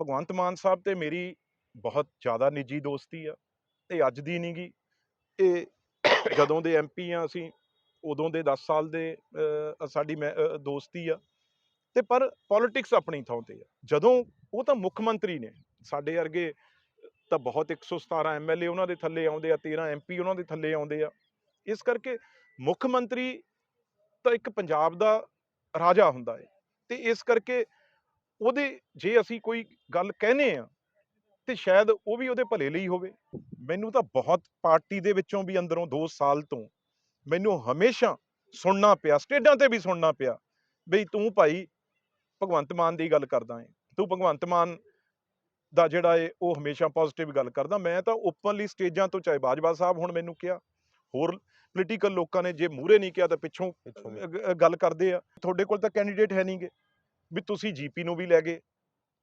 ਭਗਵੰਤ ਮਾਨ ਸਾਹਿਬ ਤੇ ਮੇਰੀ ਬਹੁਤ ਜ਼ਿਆਦਾ ਨਿੱਜੀ ਦੋਸਤੀ ਆ, ਇਹ ਅੱਜ ਦੀ ਨਹੀਂ ਗੀ ਇਹ ਜਦੋਂ ਦੇ ਐਮਪੀ ਆ ਅਸੀਂ, ਉਦੋਂ ਦੇ 10 ਸਾਲ ਦੇ ਸਾਡੀ ਮੈਂ- ਦੋਸਤੀ ਆ। ਤੇ ਪਰ ਪੋਲਿਟਿਕਸ ਆਪਣੀ ਥਾਂ ਤੇ ਆ। ਜਦੋਂ ਉਹ ਤਾਂ ਮੁੱਖ ਮੰਤਰੀ ਨੇ, ਸਾਡੇ ਵਰਗੇ ਤਾਂ ਬਹੁਤ 117 ਐਮਐਲਏ ਉਹਨਾਂ ਦੇ ਥੱਲੇ ਆਉਂਦੇ ਆ 13 ਐਮਪੀ ਉਹਨਾਂ ਦੇ ਥੱਲੇ ਆਉਂਦੇ ਆ। ਇਸ ਕਰਕੇ ਮੁੱਖ ਮੰਤਰੀ ਤਾਂ ਇੱਕ ਪੰਜਾਬ ਦਾ ਰਾਜਾ ਹੁੰਦਾ ਹੈ ਤੇ ਇਸ ਕਰਕੇ ਉਹਦੇ ਜੇ ਅਸੀਂ ਕੋਈ ਗੱਲ ਕਹਿੰਦੇ ਆ ਤੇ ਸ਼ਾਇਦ ਉਹ ਵੀ ਉਹਦੇ ਭਲੇ ਲਈ ਹੋਵੇ। ਮੈਨੂੰ ਤਾਂ ਬਹੁਤ ਪਾਰਟੀ ਦੇ ਵਿੱਚੋਂ ਵੀ ਅੰਦਰੋਂ 2 ਸਾਲ ਤੋਂ ਮੈਨੂੰ ਹਮੇਸ਼ਾ ਸੁਣਨਾ ਪਿਆ ਸਟੇਜਾਂ ਤੇ ਵੀ ਸੁਣਨਾ ਪਿਆ ਬਈ ਤੂੰ ਭਾਈ ਭਗਵੰਤ ਮਾਨ ਦੀ ਗੱਲ ਕਰਦਾ ਹੈ ਤੂੰ ਭਗਵੰਤ ਮਾਨ ਦਾ ਜਿਹੜਾ ਏ ਉਹ ਹਮੇਸ਼ਾ ਪੋਜ਼ਿਟਿਵ ਗੱਲ ਕਰਦਾ। ਮੈਂ ਤਾਂ ਓਪਨਲੀ ਸਟੇਜਾਂ ਤੋਂ ਚਾਹੇ ਬਾਜਵਾ ਸਾਹਿਬ ਹੁਣ ਮੈਨੂੰ ਕਿਹਾ ਹੋਰ ਪੋਲੀਟੀਕਲ ਲੋਕਾਂ ਨੇ ਜੇ ਮੂਹਰੇ ਨਹੀਂ ਕਿਹਾ ਤਾਂ ਪਿੱਛੋਂ ਗੱਲ ਕਰਦੇ ਆ। ਤੁਹਾਡੇ ਕੋਲ ਤਾਂ ਕੈਂਡੀਡੇਟ ਹੈ ਨਹੀਂਗੇ ਵੀ ਤੁਸੀਂ ਜੀਪੀ ਨੂੰ ਵੀ ਲੈ ਗਏ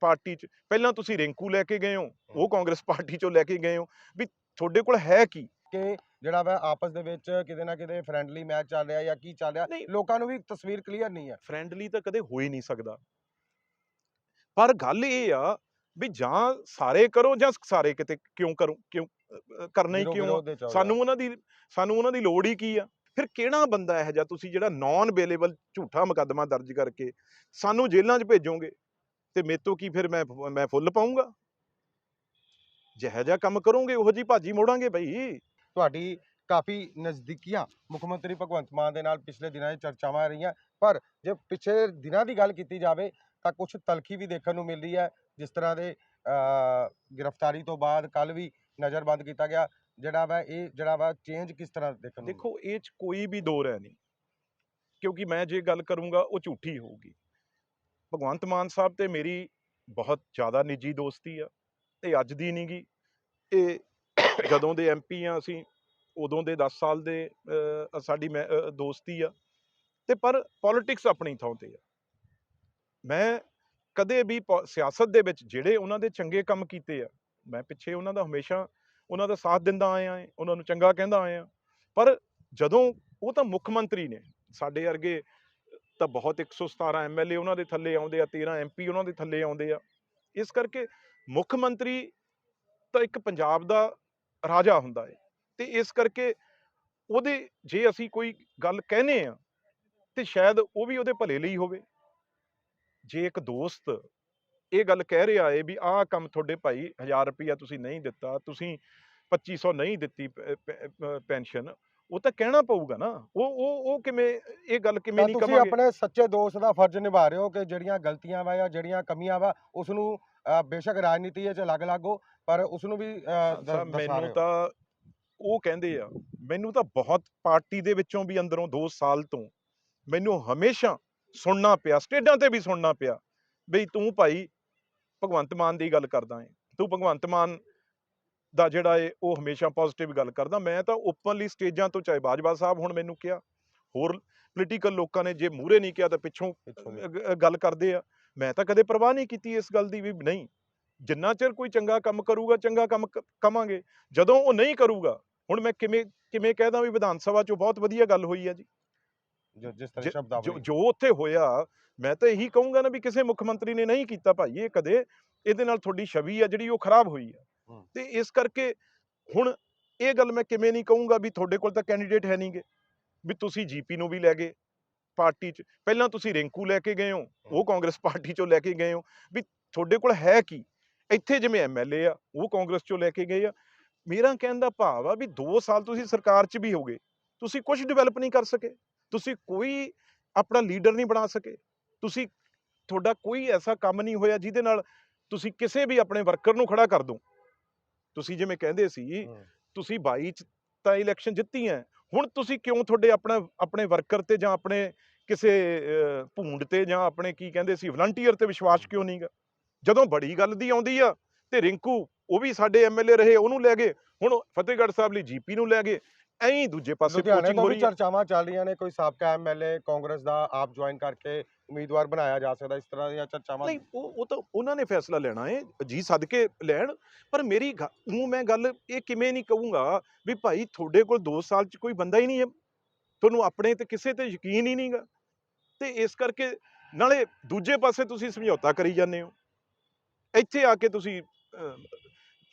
ਪਾਰਟੀ 'ਚ। ਪਹਿਲਾਂ ਤੁਸੀਂ ਰਿੰਕੂ ਲੈ ਕੇ ਗਏ ਹੋ ਉਹ ਕਾਂਗਰਸ ਪਾਰਟੀ 'ਚੋਂ ਲੈ ਕੇ ਗਏ ਹੋ। ਵੀ ਤੁਹਾਡੇ ਕੋਲ ਹੈ ਕੀ? ਕਿ ਜਿਹੜਾ ਵਾ ਆਪਸ ਦੇ ਵਿੱਚ ਕਿਤੇ ਨਾ ਕਿਤੇ ਫ੍ਰੈਂਡਲੀ ਮੈਚ ਚੱਲ ਰਿਹਾ ਜਾਂ ਕੀ ਚੱਲ ਰਿਹਾ। ਲੋਕਾਂ ਨੂੰ ਵੀ ਤਸਵੀਰ ਕਲੀਅਰ ਨਹੀਂ ਹੈ। ਫ੍ਰੈਂਡਲੀ ਤਾਂ ਕਦੇ ਹੋ ਹੀ ਨਹੀਂ ਸਕਦਾ। ਪਰ ਗੱਲ ਇਹ ਆ ਵੀ ਜਾਂ ਸਾਰੇ ਕਰੋ ਜਾਂ ਸਾਰੇ ਕਿਤੇ ਕਿਉਂ ਕਰੋ ਕਿਉਂ ਕਰਨਾ ਹੀ ਕਿਉਂ ਸਾਨੂੰ ਉਹਨਾਂ ਦੀ ਸਾਨੂੰ ਉਹਨਾਂ ਦੀ ਲੋੜ ਹੀ ਕੀ ਆ? ਫਿਰ ਕਿਹੜਾ ਬੰਦਾ ਇਹ ਜਿਹਾ ਤੁਸੀਂ ਜਿਹੜਾ ਨਾਨ ਅਵੇਲੇਬਲ ਝੂਠਾ ਮੁਕੱਦਮਾ ਦਰਜ ਕਰਕੇ ਸਾਨੂੰ ਜੇਲ੍ਹਾਂ 'ਚ ਭੇਜੋਗੇ? ਤੇ ਮੇਤੋਂ ਕੀ ਫਿਰ ਮੈਂ ਮੈਂ ਫੁੱਲ ਪਾਉਂਗਾ ਜਿਹੋ ਜਿਹਾ ਕੰਮ ਕਰੋਗੇ, ਉਹੋ ਜੀ ਭਾਜੀ ਮੋੜਾਂਗੇ ਬਈ। ਤੁਹਾਡੀ ਕਾਫੀ ਨਜ਼ਦੀਕੀਆਂ ਮੁੱਖ ਮੰਤਰੀ ਭਗਵੰਤ ਮਾਨ ਦੇ ਨਾਲ ਪਿਛਲੇ ਦਿਨਾਂ 'ਚ ਚਰਚਾਵਾਂ ਰਹੀਆਂ, ਪਰ ਜੇ ਪਿਛਲੇ ਦਿਨਾਂ ਦੀ ਗੱਲ ਕੀਤੀ ਜਾਵੇ, ਤਾਂ ਕੁਝ ਤਲਖੀ ਵੀ ਦੇਖਣ ਨੂੰ ਮਿਲ ਰਹੀ ਹੈ, ਜਿਸ ਤਰ੍ਹਾਂ ਦੇ ਗ੍ਰਿਫਤਾਰੀ ਤੋਂ ਬਾਅਦ ਕੱਲ ਵੀ ਨਜ਼ਰਬੰਦ ਕੀਤਾ ਗਿਆ। ਜਿਹੜਾ ਵਾ ਇਹ ਜਿਹੜਾ ਵਾ ਚੇਂਜ ਕਿਸ ਤਰ੍ਹਾਂ ਦੇਖਣ ਨੂੰ ਦੇਖੋ, ਇਹ 'ਚ ਕੋਈ ਵੀ ਦੋ ਰਹਿ ਨਹੀਂ। ਕਿਉਂਕਿ ਮੈਂ ਜੇ ਗੱਲ ਕਰੂੰਗਾ, ਉਹ ਝੂਠੀ ਹੋਊਗੀ। ਭਗਵੰਤ ਮਾਨ ਸਾਹਿਬ ਤੇ ਮੇਰੀ ਬਹੁਤ ਜ਼ਿਆਦਾ ਨਿੱਜੀ ਦੋਸਤੀ ਆ ਇਹ ਅੱਜ ਦੀ ਨਹੀਂ ਗੀ। ਇਹ ਜਦੋਂ ਦੇ ਐਮਪੀ ਆ ਅਸੀਂ, ਉਦੋਂ ਦੇ 10 ਸਾਲ ਦੇ ਸਾਡੀ ਮੈਂ- ਦੋਸਤੀ ਆ। ਤੇ ਪਰ ਪੋਲਿਟਿਕਸ ਆਪਣੀ ਥਾਂ ਤੇ ਆ। ਮੈਂ ਕਦੇ ਵੀ ਪੋ- ਸਿਆਸਤ ਦੇ ਵਿੱਚ ਜਿਹੜੇ ਉਹਨਾਂ ਦੇ ਚੰਗੇ ਕੰਮ ਕੀਤੇ ਆ, ਮੈਂ ਪਿੱਛੇ ਉਹਨਾਂ ਦਾ ਹਮੇਸ਼ਾ ਉਹਨਾਂ ਦਾ ਸਾਥ ਦਿੰਦਾ ਆਇਆ ਹਾਂ, ਉਹਨਾਂ ਨੂੰ ਚੰਗਾ ਕਹਿੰਦਾ ਆਇਆ ਪਰ ਜਦੋਂ ਉਹ ਤਾਂ ਮੁੱਖ ਮੰਤਰੀ ਨੇ, ਸਾਡੇ ਵਰਗੇ ਤਾਂ ਬਹੁਤ 117 ਐਮਐਲਏ ਉਹਨਾਂ ਦੇ ਥੱਲੇ ਆਉਂਦੇ ਆ 13 ਐਮਪੀ ਉਹਨਾਂ ਦੇ ਥੱਲੇ ਆਉਂਦੇ ਆ। ਇਸ ਕਰਕੇ ਮੁੱਖ ਮੰਤਰੀ ਤਾਂ ਇੱਕ ਪੰਜਾਬ ਦਾ ਰਾਜਾ ਹੁੰਦਾ ਹੈ ਤੇ ਇਸ ਕਰਕੇ ਉਹਦੇ ਜੇ ਅਸੀਂ ਕੋਈ ਗੱਲ ਕਹਿੰਦੇ ਆ ਤੇ ਸ਼ਾਇਦ ਉਹ ਵੀ ਉਹਦੇ ਭਲੇ ਲਈ ਹੋਵੇ। ਜੇ ਇੱਕ ਦੋਸਤ ਇਹ ਗੱਲ ਕਹਿ ਰਿਹਾ ਏ ਵੀ ਆਹ ਕੰਮ ਤੁਹਾਡੇ ਭਾਈ 1000 ਰੁਪਇਆ ਤੁਸੀਂ ਨਹੀਂ ਦਿੱਤਾ ਤੁਸੀਂ 2500 ਨਹੀਂ ਦਿੱਤੀ ਪੈਨਸ਼ਨ ਉਹ ਤਾਂ ਕਹਿਣਾ ਪਊਗਾ ਨਾ। ਉਹ ਉਹ ਉਹ ਕਿਵੇਂ ਇਹ ਗੱਲ ਕਿਵੇਂ ਨਹੀਂ ਤੁਸੀਂ ਕਵਾਂਗੇ? ਆਪਣੇ ਸੱਚੇ ਦੋਸਤ ਦਾ ਫਰਜ਼ ਨਿਭਾ ਰਹੇ ਹੋ ਕਿ ਜਿਹੜੀਆਂ ਗਲਤੀਆਂ ਵਾ ਜਾਂ ਜਿਹੜੀਆਂ ਕਮੀਆਂ ਵਾ ਉਸ ਨੂੰ ਬੇਸ਼ੱਕ ਰਾਜਨੀਤੀ ਵਿੱਚ ਅਲੱਗ-ਅਲੱਗ ਹੋ ਪਰ ਉਸ ਨੂੰ ਵੀ ਮੈਨੂੰ ਤਾਂ ਉਹ ਕਹਿੰਦੇ ਆ ਮੈਨੂੰ ਤਾਂ ਬਹੁਤ ਪਾਰਟੀ ਦੇ ਵਿੱਚੋਂ ਵੀ ਅੰਦਰੋਂ 2 ਸਾਲ ਤੋਂ ਮੈਨੂੰ ਹਮੇਸ਼ਾ ਸੁਣਨਾ ਪਿਆ ਸਟੇਜਾਂ ਤੇ ਵੀ ਸੁਣਨਾ ਪਿਆ ਬਈ ਤੂੰ ਭਾਈ ਭਗਵੰਤ ਮਾਨ ਦੀ ਗੱਲ ਕਰਦਾ ਹੈ ਤੂੰ ਭਗਵੰਤ ਮਾਨ ਦਾ ਜਿਹੜਾ ਏ ਉਹ ਹਮੇਸ਼ਾ ਪੋਜ਼ਿਟਿਵ ਗੱਲ ਕਰਦਾ। ਮੈਂ ਤਾਂ ਓਪਨਲੀ ਸਟੇਜਾਂ ਤੋਂ ਚਾਹੇ ਬਾਜਵਾ ਸਾਹਿਬ ਹੁਣ ਮੈਨੂੰ ਕਿਹਾ ਹੋਰ ਪੋਲੀਟੀਕਲ ਲੋਕਾਂ ਨੇ ਜੇ ਮੂਹਰੇ ਨਹੀਂ ਕਿਹਾ ਤਾਂ ਪਿੱਛੋਂ ਦੀ। ਗੱਲ ਕਰਦੇ ਆ। ਮੈਂ ਤਾਂ ਕਦੇ ਪਰਵਾਹ ਨਹੀਂ ਕੀਤੀ ਇਸ ਗੱਲ ਦੀ ਵੀ ਨਹੀਂ। ਜਿੰਨਾ ਚਿਰ ਕੋਈ ਚੰਗਾ ਕੰਮ ਕਰੂਗਾ ਚੰਗਾ ਕੰਮ ਕਵਾਂਗੇ ਜਦੋਂ ਉਹ ਨਹੀਂ ਕਰੂਗਾ ਹੁਣ ਮੈਂ ਕਿਵੇਂ ਕਿਵੇਂ ਕਹਿਦਾ ਵੀ ਵਿਧਾਨ ਸਭਾ 'ਚੋਂ ਬਹੁਤ ਵਧੀਆ ਗੱਲ ਹੋਈ ਆ ਜੀ। ਜੋ ਜਿਸ ਤਰ੍ਹਾਂ ਜੋ ਸ਼ਬਦਾਵਲੀ ਜੋ ਉੱਥੇ ਹੋਇਆ ਮੈਂ ਤਾਂ ਇਹੀ ਕਹੂੰਗਾ ਨਾ ਵੀ ਕਿਸੇ ਮੁੱਖ ਮੰਤਰੀ ਨੇ ਨਹੀਂ ਕੀਤਾ ਭਾਈ ਇਹ ਕਦੇ ਇਹਦੇ ਨਾਲ ਤੁਹਾਡੀ ਛਵੀ ਆ ਜਿਹੜੀ ਉਹ ਖਰਾਬ ਹੋਈ ਆ। ਤੇ ਇਸ ਕਰਕੇ ਹੁਣ ਇਹ ਗੱਲ ਮੈਂ ਕਿਵੇਂ ਨਹੀਂ ਕਹੂੰਗਾ ਵੀ ਤੁਹਾਡੇ ਕੋਲ ਤਾਂ ਕੈਂਡੀਡੇਟ ਹੈ ਨਹੀਂਗੇ ਵੀ ਤੁਸੀਂ ਜੀਪੀ ਨੂੰ ਵੀ ਲੈ ਗਏ ਪਾਰਟੀ 'ਚ ਪਹਿਲਾਂ ਤੁਸੀਂ ਰਿੰਕੂ ਲੈ ਕੇ ਗਏ ਹੋ ਉਹ ਕਾਂਗਰਸ ਪਾਰਟੀ 'ਚੋਂ ਲੈ ਕੇ ਗਏ ਹੋ ਵੀ ਤੁਹਾਡੇ ਕੋਲ ਹੈ ਕੀ? ਇੱਥੇ ਜਿਵੇਂ ਐਮਐਲਏ ਆ ਉਹ ਕਾਂਗਰਸ 'ਚੋਂ ਲੈ ਕੇ ਗਏ ਆ। ਮੇਰਾ ਕਹਿਣ ਦਾ ਭਾਵ ਆ ਵੀ 2 ਸਾਲ ਤੁਸੀਂ ਸਰਕਾਰ 'ਚ ਵੀ ਹੋਗੇ ਤੁਸੀਂ ਕੁਝ ਡਿਵੈਲਪ ਨਹੀਂ ਕਰ ਸਕੇ। ਤੁਸੀਂ ਕੋਈ ਆਪਣਾ ਲੀਡਰ ਨਹੀਂ ਬਣਾ ਸਕੇ। ਤੁਸੀਂ ਤੁਹਾਡਾ ਕੋਈ ਐਸਾ ਕੰਮ ਨਹੀਂ ਹੋਇਆ ਜਿਹਦੇ ਨਾਲ ਤੁਸੀਂ ਕਿਸੇ ਵੀ ਆਪਣੇ ਵਰਕਰ ਨੂੰ ਖੜਾ ਕਰ ਦੋ। ਤੁਸੀਂ ਜਿਵੇਂ ਕਹਿੰਦੇ ਸੀ। ਤੁਸੀਂ 22 ਚ ਤਾਂ ਇਲੈਕਸ਼ਨ ਜਿੱਤੀ ਹੈ ਹੁਣ ਤੁਸੀਂ ਕਿਉਂ ਤੁਹਾਡੇ ਆਪਣਾ ਆਪਣੇ ਵਰਕਰ ਤੇ ਜਾਂ ਆਪਣੇ ਕਿਸੇ ਭੂੰਡ ਤੇ ਜਾਂ ਆਪਣੇ ਕੀ ਕਹਿੰਦੇ ਸੀ ਵਲੰਟੀਅਰ ਤੇ ਵਿਸ਼ਵਾਸ ਕਿਉਂ ਨਹੀਂਗਾ? ਜਦੋਂ ਬੜੀ ਗੱਲ ਦੀ ਆਉਂਦੀ ਆ ਤੇ ਰਿੰਕੂ ਉਹ ਵੀ ਸਾਡੇ ਐਮਐਲਏ ਰਹੇ ਉਹਨੂੰ ਲੈ ਗਏ। ਹੁਣ ਫਤਿਹਗੜ੍ਹ ਸਾਹਿਬ ਲਈ ਜੀਪੀ ਨੂੰ ਲੈ ਗਏ। ਐਂ ਦੂਜੇ ਪਾਸੇ ਲੁਧਿਆਣੇ ਕੋਚਿੰਗ ਤੋਂ ਹੋ ਵੀ ਚਰਚਾਵਾਂ ਚੱਲ ਰਹੀਆਂ ਨੇ ਕੋਈ ਸਾਬਕਾ ਐਮਐਲਏ ਕਾਂਗਰਸ ਦਾ ਆਪ ਜੁਆਇਨ ਕਰਕੇ ਉਮੀਦਵਾਰ ਬਣਾਇਆ ਜਾ ਸਕਦਾ ਇਸ ਤਰ੍ਹਾਂ ਦੀਆਂ ਚਰਚਾਵਾਂ ਨਹੀਂ ਉਹ ਉਹ ਤਾਂ ਉਹਨਾਂ ਨੇ ਫੈਸਲਾ ਲੈਣਾ ਹੈ ਜੀ ਸਦਕੇ ਲੈਣ ਪਰ ਮੇਰੀ ਉਹ ਮੈਂ ਗੱਲ ਇਹ ਕਿਵੇਂ ਨਹੀਂ ਕਹੂੰਗਾ ਵੀ ਭਾਈ ਤੁਹਾਡੇ ਕੋਲ 2 ਸਾਲ ਚ ਕੋਈ ਬੰਦਾ ਹੀ ਨਹੀਂ ਹੈ ਤੁਹਾਨੂੰ ਆਪਣੇ ਤੇ ਕਿਸੇ ਤੇ ਯਕੀਨ ਹੀ ਨਹੀਂਗਾ। ਤੇ ਇਸ ਕਰਕੇ ਨਾਲੇ ਦੂਜੇ ਪਾਸੇ ਤੁਸੀਂ ਸਮਝੌਤਾ ਕਰੀ ਜਾਂਦੇ ਹੋ। ਇੱਥੇ ਆ ਕੇ ਤੁਸੀਂ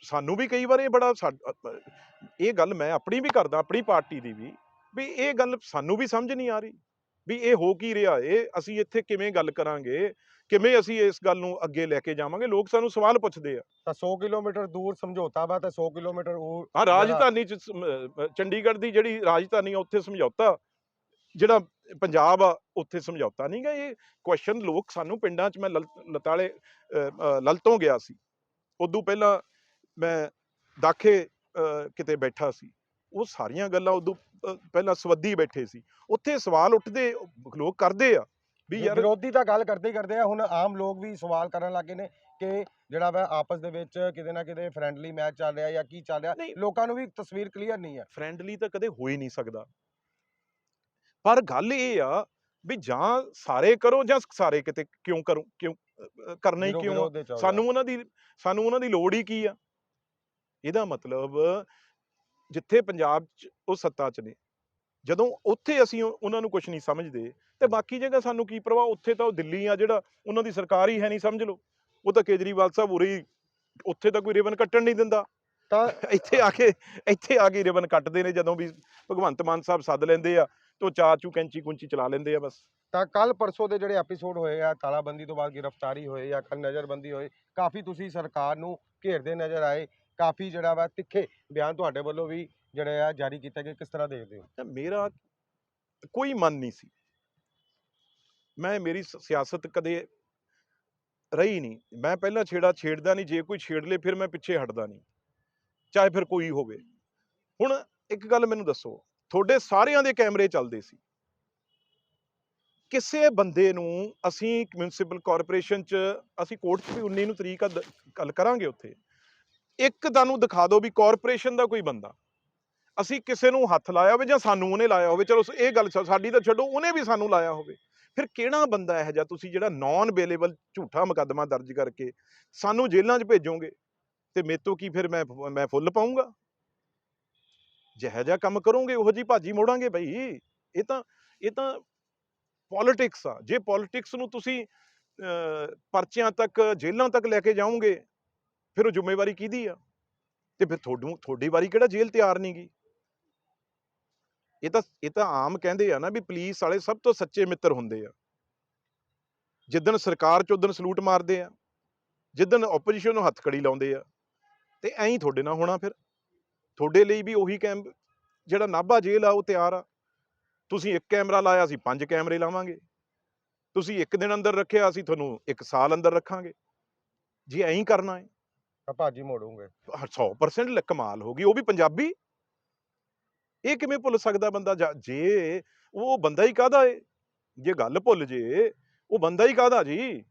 ਸਾਨੂੰ ਵੀ ਕਈ ਵਾਰ ਇਹ ਬੜਾ ਇਹ ਗੱਲ ਮੈਂ ਆਪਣੀ ਵੀ ਕਰਦਾ ਆਪਣੀ ਪਾਰਟੀ ਦੀ ਵੀ ਵੀ ਇਹ ਗੱਲ ਸਾਨੂੰ ਵੀ ਸਮਝ ਨਹੀਂ ਆ ਰਹੀ ਵੀ ਇਹ ਹੋ ਕੀ ਰਿਹਾ ਏ ਅਸੀਂ ਇੱਥੇ ਕਿਵੇਂ ਗੱਲ ਕਰਾਂਗੇ ਕਿਵੇਂ ਅਸੀਂ ਇਸ ਗੱਲ ਨੂੰ ਅੱਗੇ ਲੈ ਕੇ ਜਾਵਾਂਗੇ ਲੋਕ ਸਾਨੂੰ ਸਵਾਲ ਪੁੱਛਦੇ ਆ। ਤਾਂ 100 ਕਿਲੋਮੀਟਰ ਦੂਰ ਸਮਝੌਤਾ ਵਾ ਤੇ 100 ਕਿਲੋਮੀਟਰ ਉਹ ਹਾਂ ਰਾਜਧਾਨੀ ਚ ਚੰਡੀਗੜ੍ਹ ਦੀ ਜਿਹੜੀ ਰਾਜਧਾਨੀ ਆ ਉੱਥੇ ਸਮਝੌਤਾ ਜਿਹੜਾ ਪੰਜਾਬ ਆ ਉੱਥੇ ਸਮਝੌਤਾ ਨਹੀਂ ਗਾ ਇਹ ਕੁਐਸਚਨ ਲੋਕ ਸਾਨੂੰ ਪਿੰਡਾਂ 'ਚ ਮੈਂ ਲਲ- ਲਤਾਲੇ ਅਹ, ਅਹ, ਲਲਤੋਂ ਗਿਆ ਸੀ। ਉਦੋਂ ਪਹਿਲਾਂ ਮੈਂ ਦਾਖੇ ਕਿਤੇ ਬੈਠਾ ਸੀ। ਉਹ ਸਾਰੀਆਂ ਗੱਲਾਂ ਉਦੋਂ ਪਹਿਲਾਂ ਸਵੱਦੀ ਬੈਠੇ ਸੀ। ਉੱਥੇ ਸਵਾਲ ਉੱਠਦੇ ਲੋਕ ਕਰਦੇ ਆ ਵੀ ਯਾਰ ਵਿਰੋਧੀ ਤਾਂ ਗੱਲ ਕਰਦੇ ਹੀ ਕਰਦੇ ਆ। ਹੁਣ ਆਮ ਲੋਕ ਵੀ ਸਵਾਲ ਕਰਨ ਲੱਗੇ ਨੇ ਕਿ ਜਿਹੜਾ ਵਾ ਆਪਸ ਦੇ ਵਿੱਚ ਕਿਤੇ ਨਾ ਕਿਤੇ ਫ੍ਰੈਂਡਲੀ ਮੈਚ ਚੱਲ ਰਿਹਾ ਜਾਂ ਕੀ ਚੱਲ ਰਿਹਾ। ਲੋਕਾਂ ਨੂੰ ਵੀ ਤਸਵੀਰ ਕਲੀਅਰ ਨਹੀਂ ਹੈ ਫ੍ਰੈਂਡਲੀ ਤਾਂ ਕਦੇ ਹੋ ਹੀ ਨਹੀਂ ਸਕਦਾ। ਪਰ ਗੱਲ ਇਹ ਆ ਵੀ ਜਾਂ ਸਾਰੇ ਕਰੋ ਜਾਂ ਸਾਰੇ ਕਿਤੇ ਕਿਉਂ ਕਰੋ ਕਿਉਂ ਕਰਨਾ ਹੀ ਕਿਉਂ ਆ? ਸਾਨੂੰ ਉਹਨਾਂ ਦੀ ਸਾਨੂੰ ਉਹਨਾਂ ਦੀ ਲੋੜ ਹੀ ਕੀ ਆ? ਇਹਦਾ ਮਤਲਬ ਜਿੱਥੇ ਪੰਜਾਬ 'ਚ ਉਹ ਸੱਤਾ 'ਚ ਨੇ। ਜਦੋਂ ਉੱਥੇ ਅਸੀਂ ਉਹ- ਉਹਨਾਂ ਨੂੰ ਕੁਝ ਨਹੀਂ ਸਮਝਦੇ ਤੇ ਬਾਕੀ ਜਗ੍ਹਾ ਸਾਨੂੰ ਕੀ ਪਰਵਾਹ ਉੱਥੇ ਤਾਂ ਉਹ ਦਿੱਲੀ ਆ ਜਿਹੜਾ ਉਹਨਾਂ ਦੀ ਸਰਕਾਰ ਹੀ ਹੈ ਨਹੀਂ ਸਮਝ ਲਓ। ਉਹ ਤਾਂ ਕੇਜਰੀਵਾਲ ਸਾਹਿਬ ਉਰੇ ਉੱਥੇ ਤਾਂ ਕੋਈ ਰਿਬਨ ਕੱਟਣ ਨਹੀਂ ਦਿੰਦਾ। ਤਾਂ ਇੱਥੇ ਆ ਕੇ ਇੱਥੇ ਆ ਕੇ ਰਿਬਨ ਕੱਟਦੇ ਨੇ ਜਦੋਂ ਵੀ ਭਗਵੰਤ ਮਾਨ ਸਾਹਿਬ ਸੱਦ ਲੈਂਦੇ ਆ ਤੇ ਉਹ ਚਾਚੂ ਕੈਂਚੀ ਕੁੰਚੀ ਚਲਾ ਲੈਂਦੇ ਆ ਬਸ। ਤਾਂ ਕੱਲ ਪਰਸੋਂ ਦੇ ਜਿਹੜੇ ਐਪੀਸੋਡ ਹੋਏ ਆ ਤਾਲਾਬੰਦੀ ਤੋਂ ਬਾਅਦ ਗ੍ਰਿਫਤਾਰੀ ਹੋਏ ਜਾਂ ਕੱਲ ਨਜ਼ਰਬੰਦੀ ਹੋਏ ਕਾਫੀ ਤੁਸੀਂ ਸਰਕਾਰ ਨੂੰ ਘੇਰਦੇ ਨਜ਼ਰ ਆਏ। ਕਾਫੀ ਜਿਹੜਾ ਵਾ ਤਿੱਖੇ ਬਿਆਨ ਤੁਹਾਡੇ ਵੱਲੋਂ ਵੀ ਜਿਹੜੇ ਆ ਜਾਰੀ ਕੀਤੇ ਗਏ, ਕਿਸ ਤਰ੍ਹਾਂ ਦੇਖਦੇ ਹੋ? ਤਾਂ ਮੇਰਾ ਕੋਈ ਮਨ ਨਹੀਂ ਸੀ। ਮੈਂ, ਮੇਰੀ ਸਿਆਸਤ ਕਦੇ ਰਹੀ ਨਹੀਂ। ਮੈਂ ਪਹਿਲਾਂ ਛੇੜਾ ਛੇੜਦਾ ਨਹੀਂ, ਜੇ ਕੋਈ ਛੇੜ ਲੇ ਫਿਰ ਮੈਂ ਪਿੱਛੇ ਹਟਦਾ ਨਹੀਂ, ਚਾਹੇ ਫਿਰ ਕੋਈ ਹੋਵੇ। ਹੁਣ ਇੱਕ ਗੱਲ ਮੈਨੂੰ ਦੱਸੋ, ਤੁਹਾਡੇ ਸਾਰਿਆਂ ਦੇ ਕੈਮਰੇ ਚੱਲਦੇ ਸੀ। ਕਿਸੇ ਬੰਦੇ ਨੂੰ ਅਸੀਂ ਮਿਊਨਿਸਪਲ ਕਾਰਪੋਰੇਸ਼ਨ ਚ, ਅਸੀਂ ਕੋਰਟ 'ਚ ਵੀ 19 ਨੂੰ ਤਰੀਕ ਆ ਗੱਲ ਕਰਾਂਗੇ ਉੱਥੇ। ਇੱਕ ਤੁਹਾਨੂੰ ਦਿਖਾ ਦਿਓ ਵੀ ਕਾਰਪੋਰੇਸ਼ਨ ਦਾ ਕੋਈ ਬੰਦਾ। ਅਸੀਂ ਕਿਸੇ ਨੂੰ ਹੱਥ ਲਾਇਆ ਹੋਵੇ ਜਾਂ ਸਾਨੂੰ ਉਹਨੇ ਲਾਇਆ ਹੋਵੇ, ਚਲੋ ਇਹ ਗੱਲ ਸ- ਸਾਡੀ ਤਾਂ ਛੱਡੋ, ਉਹਨੇ ਵੀ ਸਾਨੂੰ ਲਾਇਆ ਹੋਵੇ। ਫਿਰ ਕਿਹੜਾ ਬੰਦਾ ਇਹ ਜਿਹਾ, ਤੁਸੀਂ ਜਿਹੜਾ ਨਾਨ ਅਵੇਲੇਬਲ ਝੂਠਾ ਮੁਕੱਦਮਾ ਦਰਜ ਕਰਕੇ ਸਾਨੂੰ ਜੇਲ੍ਹਾਂ 'ਚ ਭੇਜੋਗੇ, ਤੇ ਮੇਤੋਂ ਕੀ ਫਿਰ ਮੈਂ ਮੈਂ ਫੁੱਲ ਪਾਉਂਗਾ ਜਿਹੋ ਜਿਹਾ ਕੰਮ ਕਰੋਗੇ, ਉਹੋ ਜੀ ਭਾਜੀ ਮੋੜਾਂਗੇ ਬਈ। ਇਹ ਤਾਂ ਇਹ ਤਾਂ ਪੋਲਿਟਿਕਸ ਆ। ਜੇ ਪੋਲਿਟਿਕਸ ਨੂੰ ਤੁਸੀਂ ਪਰਚਿਆਂ ਤੱਕ, ਜੇਲ੍ਹਾਂ ਤੱਕ ਲੈ ਕੇ ਜਾਓਗੇ ਫਿਰ ਉਹ ਜ਼ਿੰਮੇਵਾਰੀ ਕਿਹਦੀ ਆ? ਤੇ ਫਿਰ ਤੁਹਾਨੂੰ ਤੁਹਾਡੀ ਵਾਰੀ ਕਿਹੜਾ ਜੇਲ੍ਹ ਤਿਆਰ ਨਹੀਂ ਗੀ? ਇਹ ਤਾਂ ਇਹ ਤਾਂ ਆਮ ਕਹਿੰਦੇ ਆ ਨਾ ਵੀ ਪੁਲਿਸ ਵਾਲੇ ਸਭ ਤੋਂ ਸੱਚੇ ਮਿੱਤਰ ਹੁੰਦੇ ਆ। ਜਿੱਦਣ ਸਰਕਾਰ ਚ ਉਦਣ ਸਲੂਟ ਮਾਰਦੇ ਆ, ਜਿੱਦਣ ਆਪੋਜੀਸ਼ਨ ਨੂੰ ਹੱਥਕੜੀ ਲਾਉਂਦੇ ਆ, ਤੇ ਐਂ ਹੀ ਤੁਹਾਡੇ ਨਾਲ ਹੋਣਾ ਫਿਰ। ਤੁਹਾਡੇ ਲਈ ਵੀ ਉਹੀ ਕੈਮ ਜਿਹੜਾ ਨਾਭਾ ਜੇਲ੍ਹ ਆ, ਉਹ ਤਿਆਰ ਆ। ਤੁਸੀਂ ਇੱਕ ਕੈਮਰਾ ਲਾਇਆ ਅਸੀਂ ਪੰਜ ਕੈਮਰੇ ਲਾਵਾਂਗੇ। ਤੁਸੀਂ ਇੱਕ ਦਿਨ ਅੰਦਰ ਰੱਖਿਆ, ਅਸੀਂ ਤੁਹਾਨੂੰ ਇੱਕ ਸਾਲ ਅੰਦਰ ਰੱਖਾਂਗੇ। ਜੇ ਐਂ ਕਰਨਾ ਹੈ ਭਾਜੀ ਮੋੜੂਗੇ। 100% ਲ- ਕਮਾਲ ਹੋ ਗਈ, ਉਹ ਵੀ ਪੰਜਾਬੀ? ਇਹ ਕਿਵੇਂ ਭੁੱਲ ਸਕਦਾ ਬੰਦਾ? ਜੇ ਉਹ ਬੰਦਾ ਹੀ ਕਾਹਦਾ ਏ? ਜੇ ਗੱਲ ਭੁੱਲ ਜੇ, ਉਹ ਬੰਦਾ ਹੀ ਕਾਹਦਾ ਜੀ?